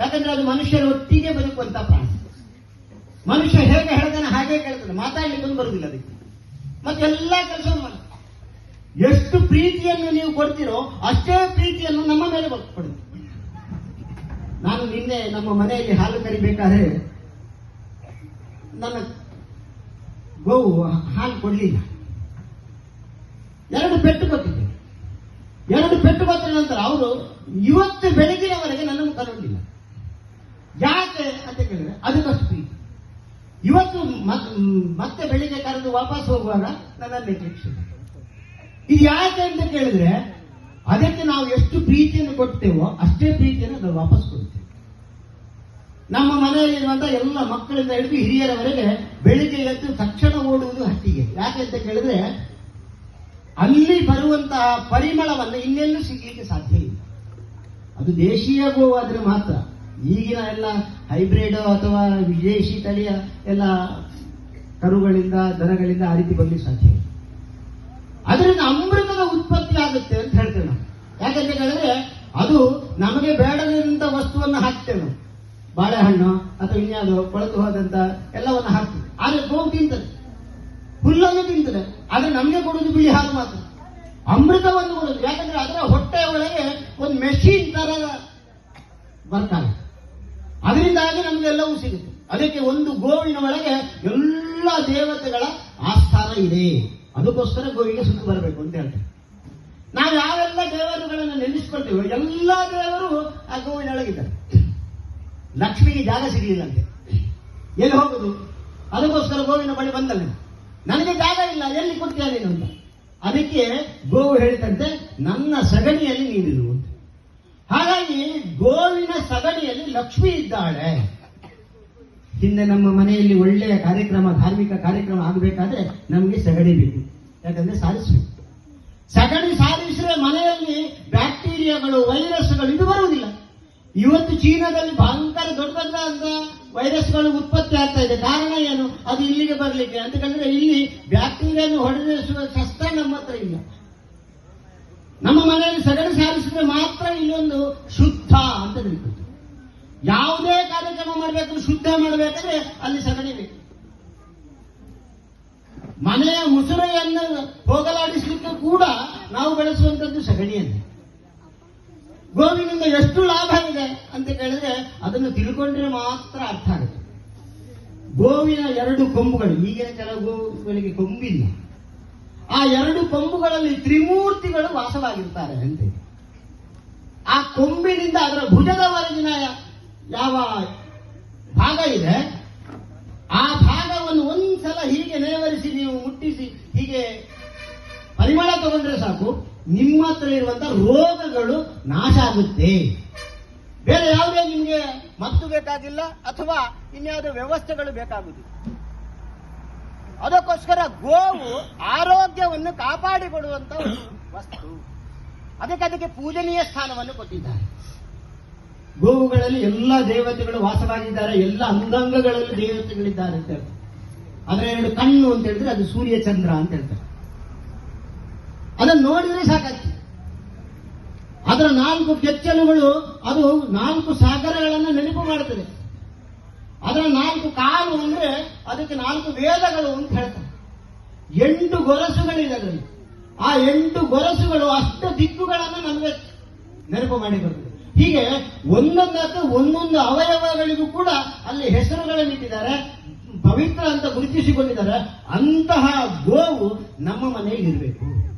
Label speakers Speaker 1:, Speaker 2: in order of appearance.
Speaker 1: ಯಾಕಂದ್ರೆ ಅದು ಮನುಷ್ಯರ ಒಟ್ಟಿಗೆ ಬದುಕುವಂತ ಪ್ರಾಣಿ. ಮನುಷ್ಯ ಹೇಗೆ ಹೇಳ್ತಾನೆ ಹಾಗೆ ಕೇಳ್ತಾನೆ. ಮಾತಾಡ್ಲಿಕ್ಕೆ ಬರುವುದಿಲ್ಲ ಅದಕ್ಕೆ. ಮತ್ತೆ ಎಲ್ಲ ಕೆಲಸವನ್ನು ಮಾಡ್ತಾರೆ ಎಷ್ಟು ಪ್ರೀತಿಯನ್ನು ನೀವು ಕೊಡ್ತೀರೋ ಅಷ್ಟೇ ಪ್ರೀತಿಯನ್ನು ನಮ್ಮ ಮೇಲೆ ಕೊಡುತ್ತೆ. ನಾನು ನಿನ್ನೆ ನಮ್ಮ ಮನೆಯಲ್ಲಿ ಹಾಲು ಕರಿಬೇಕಾದ್ರೆ ನನ್ನ ಗೋವು ಹಾಲು ಕೊಡಲಿಲ್ಲ. ಎರಡು ಪೆಟ್ಟು ಕೊಟ್ಟಿದ್ದೆ. ಎರಡು ಪೆಟ್ಟು ಕೊಟ್ಟ ನಂತರ ಅವರು ಇವತ್ತು ಬೆಳಗಿನವರೆಗೆ ನನ್ನನ್ನು ಕರೋದಿಲ್ಲ ಯಾಕೆ ಅಂತ ಕೇಳಿದ್ರೆ ಅದಕ್ಕಷ್ಟು ಇವತ್ತು ಮತ್- ಮತ್ತೆ ಬೆಳಿಗ್ಗೆ ಕರೆದು ವಾಪಸ್ ಹೋಗುವಾಗ ನನ್ನ ನಿರ್ಲಕ್ಷ್ಯ ಇದು ಯಾಕೆ ಅಂತ ಕೇಳಿದ್ರೆ ಅದಕ್ಕೆ ನಾವು ಎಷ್ಟು ಪ್ರೀತಿಯನ್ನು ಕೊಡ್ತೇವೋ ಅಷ್ಟೇ ಪ್ರೀತಿಯನ್ನು ನಾವು ವಾಪಸ್ ಕೊಡ್ತೇವೆ. ನಮ್ಮ ಮನೆಯಲ್ಲಿರುವಂತಹ ಎಲ್ಲ ಮಕ್ಕಳಿಂದ ಹಿಡಿದು ಹಿರಿಯರವರೆಗೆ ಬೆಳಿಗ್ಗೆ ಎದ್ದು ತಕ್ಷಣ ಓಡುವುದು ಹಟ್ಟಿಗೆ ಯಾಕೆ ಅಂತ ಕೇಳಿದ್ರೆ ಅಲ್ಲಿ ಬರುವಂತಹ ಪರಿಮಳವನ್ನು ಇನ್ನೆಲ್ಲೂ ಸಿಗಲಿಕ್ಕೆ ಸಾಧ್ಯ ಇಲ್ಲ. ಅದು ದೇಶೀಯ ಗೋವಾದ್ರೆ ಮಾತ್ರ. ಈಗಿನ ಎಲ್ಲ ಹೈಬ್ರಿಡ್ ಅಥವಾ ವಿದೇಶಿ ತಳಿಯ ಎಲ್ಲ ಕರುಗಳಿಂದ, ದನಗಳಿಂದ ಆ ರೀತಿ ಬರ್ಲಿಕ್ಕೆ ಸಾಧ್ಯ ಅದರಿಂದ ಅಮೃತದ ಉತ್ಪತ್ತಿ ಆಗುತ್ತೆ ಅಂತ ಹೇಳ್ತೇವೆ ನಾವು. ಯಾಕಂತ ಹೇಳಿದ್ರೆ, ಅದು ನಮಗೆ ಬೇಡದಂತ ವಸ್ತುವನ್ನು ಹಾಕ್ತೇವೆ ನಾವು. ಬಾಳೆಹಣ್ಣು ಅಥವಾ ಇನ್ಯಾದು ಕೊಳೆತು ಹೋದಂತ ಎಲ್ಲವನ್ನು ಹಾಕ್ತೇವೆ. ಆದ್ರೆ ಗೋವು ತಿಂತದೆ. ಹುಲ್ಲನ್ನು ತಿಂತದೆ. ಆದ್ರೆ ನಮಗೆ ಕೊಡುವುದು ಬಿಳಿ ಹಾಲು ಮಾತ್ರ. ಅಮೃತವನ್ನು ಕೊಡುದು ಯಾಕಂದ್ರೆ ಅದರ ಹೊಟ್ಟೆ ಒಳಗೆ ಒಂದು ಮೆಷಿನ್ ತರ ಬರ್ತಾರೆ ಅದರಿಂದಾಗಿ ನಮಗೆಲ್ಲವೂ ಸಿಗುತ್ತೆ. ಅದಕ್ಕೆ ಒಂದು ಗೋವಿನ ಒಳಗೆ ಎಲ್ಲ ದೇವತೆಗಳ ಆಸ್ಥಾನ ಇದೆ. ಅದಕ್ಕೋಸ್ಕರ ಗೋವಿಗೆ ಸುತ್ತು ಬರಬೇಕು ಅಂತ ಹೇಳ್ತಾರೆ. ನಾವು ಯಾವೆಲ್ಲ ದೇವರುಗಳನ್ನು ನೆನೆಸ್ಕೊಳ್ತೇವೆ ಎಲ್ಲ ದೇವರು ಆ ಗೋವಿನೊಳಗಿದ್ದಾರೆ ಲಕ್ಷ್ಮಿಗೆ ಜಾಗ ಸಿಗಲಿಲ್ಲಂತೆ. ಎಲ್ಲಿ ಹೋಗುದು? ಅದಕ್ಕೋಸ್ಕರ ಗೋವಿನ ಬಳಿ ಬಂದಲ್ಲ ನನಗೆ ಜಾಗ ಇಲ್ಲ, ಎಲ್ಲಿ ಕೊಡ್ತೀಯ ನೀನು ಅಂತ. ಅದಕ್ಕೆ ಗೋವು ಹೇಳಿದಂತೆ, ನನ್ನ ಸಗಣಿಯಲ್ಲಿ ನೀನಿರು ಅಂತ. ಹಾಗಾಗಿ ಗೋವಿನ ಸಗಣಿಯಲ್ಲಿ ಲಕ್ಷ್ಮಿ ಇದ್ದಾಳೆ. ಹಿಂದೆ ನಮ್ಮ ಮನೆಯಲ್ಲಿ ಒಳ್ಳೆಯ ಕಾರ್ಯಕ್ರಮ, ಧಾರ್ಮಿಕ ಕಾರ್ಯಕ್ರಮ ಆಗಬೇಕಾದ್ರೆ ನಮಗೆ ಸಗಣಿ ಬೇಕು. ಯಾಕಂದ್ರೆ ಸಾರಿಸಬೇಕು ಸಗಣಿ ಸಾರಿಸಿದ್ರೆ ಮನೆಯಲ್ಲಿ ಬ್ಯಾಕ್ಟೀರಿಯಾಗಳು ವೈರಸ್ಗಳು ಇದು ಬರುವುದಿಲ್ಲ. ಇವತ್ತು ಚೀನಾದಲ್ಲಿ ಭಯಂಕರ ದೊಡ್ಡ ದೊಡ್ಡ ವೈರಸ್ಗಳು ಉತ್ಪತ್ತಿ ಆಗ್ತಾ ಇದೆ. ಕಾರಣ ಏನು? ಅದು ಇಲ್ಲಿಗೆ ಬರಲಿಕ್ಕೆ. ಅಂತ ಕಂಡ್ರೆ ಇಲ್ಲಿ ಬ್ಯಾಕ್ಟೀರಿಯಾನು ಹೊಡೆದಿಸುವ ಶಸ್ತ್ರ ನಮ್ಮ ಹತ್ರ ಇಲ್ಲ. ನಮ್ಮ ಮನೆಯಲ್ಲಿ ಸಗಣಿ ಸಾರಿಸಿದ್ರೆ ಮಾತ್ರ ಇಲ್ಲೊಂದು ಶುದ್ಧ ಅಂತ ತಿಳ್ಕೊಳ್ತೀವಿ ಯಾವುದೇ ಕಾರ್ಯಕ್ರಮ ಮಾಡಬೇಕು, ಶುದ್ಧ ಮಾಡಬೇಕಾದ್ರೆ ಅಲ್ಲಿ ಸಗಣಿ ಬೇಕು. ಮನೆಯ ಮುಸುರೆಯನ್ನು ಹೋಗಲಾಡಿಸಲಿಕ್ಕೆ ಕೂಡ ನಾವು ಬೆಳೆಸುವಂತದ್ದು ಸಗಣಿಯನ್ನೇ. ಗೋವಿನಿಂದ ಎಷ್ಟು ಲಾಭ ಇದೆ ಅಂತ ಕೇಳಿದ್ರೆ ಅದನ್ನು ತಿಳ್ಕೊಂಡ್ರೆ ಮಾತ್ರ ಅರ್ಥ ಆಗುತ್ತೆ. ಗೋವಿನ ಎರಡು ಕೊಂಬುಗಳು, ಈಗಿನ ಕೆಲವು ಗೋವುಗಳಿಗೆ ಕೊಂಬಿಲ್ಲ. ಆ ಎರಡು ಕೊಂಬುಗಳಲ್ಲಿ ತ್ರಿಮೂರ್ತಿಗಳು ವಾಸವಾಗಿರ್ತಾರೆ. ಅಂತ ಆ ಕೊಂಬಿನಿಂದ ಅದರ ಭುಜದವರೆಗಿನ ಯಾವ ಭಾಗ ಇದೆ ಆ ಭಾಗವನ್ನು ಒಂದ್ಸಲ ಹೀಗೆ ನೇವರಿಸಿ ನೀವು ಮುಟ್ಟಿಸಿ ಹೀಗೆ ಪರಿಮಳ ತಗೊಂಡ್ರೆ ಸಾಕು. ನಿಮ್ಮ ಹತ್ರ ಇರುವಂತ ರೋಗಗಳು ನಾಶ ಆಗುತ್ತೆ. ಬೇರೆ ಯಾವುದೇ ನಿಮಗೆ ಮದ್ದು ಬೇಕಾಗಿಲ್ಲ ಅಥವಾ ಇನ್ಯಾವುದೇ ವ್ಯವಸ್ಥೆಗಳು ಬೇಕಾಗುದಿಲ್ಲ. ಅದಕ್ಕೋಸ್ಕರ ಗೋವು ಆರೋಗ್ಯವನ್ನು ಕಾಪಾಡಿಕೊಡುವಂತ ಒಂದು ವಸ್ತು. ಅದಕ್ಕೆ ಅದಕ್ಕೆ ಪೂಜನೀಯ ಸ್ಥಾನವನ್ನು ಕೊಟ್ಟಿದ್ದಾರೆ. ಗೋವುಗಳಲ್ಲಿ ಎಲ್ಲ ದೇವತೆಗಳು ವಾಸವಾಗಿದ್ದಾರೆ, ಎಲ್ಲ ಅಂಗಾಂಗಗಳಲ್ಲಿ ದೇವತೆಗಳಿದ್ದಾರೆ ಅಂತ ಹೇಳ್ತಾರೆ. ಅದರ ಎರಡು ಕಣ್ಣು ಅಂತ ಹೇಳಿದ್ರೆ ಅದು ಸೂರ್ಯ ಚಂದ್ರ ಅಂತ ಹೇಳ್ತಾರೆ. ಅದನ್ನು ನೋಡಿದ್ರೆ ಸಾಕಾಗ್ತದೆ ಅದರ ನಾಲ್ಕು ಕೆಚ್ಚಲುಗಳು, ಅದು ನಾಲ್ಕು ಸಾಗರಗಳನ್ನು ನೆನಪು ಮಾಡುತ್ತದೆ ಅದರ ನಾಲ್ಕು ಕಾಲು ಅಂದ್ರೆ ಅದಕ್ಕೆ ನಾಲ್ಕು ವೇದಗಳು ಅಂತ ಹೇಳ್ತಾರೆ. ಎಂಟು ಗೊರಸುಗಳಿದೆ ಅದರಲ್ಲಿ ಆ ಎಂಟು ಗೊರಸುಗಳು ಅಷ್ಟ ದಿಕ್ಕುಗಳನ್ನು ನಮಗೆ ನೆನಪು ಮಾಡಿ ಬರ್ತದೆ ಹೀಗೆ ಒಂದೊಂದು ಒಂದೊಂದು ಅವಯವಗಳಿಗೂ ಕೂಡ ಅಲ್ಲಿ ಹೆಸರುಗಳನ್ನು ಇಟ್ಟಿದ್ದಾರೆ, ಪವಿತ್ರ ಅಂತ ಗುರುತಿಸಿಕೊಂಡಿದ್ದಾರೆ. ಅಂತಹ ಗೋವು ನಮ್ಮ ಮನೆಯಲ್ಲಿ ಇರಬೇಕು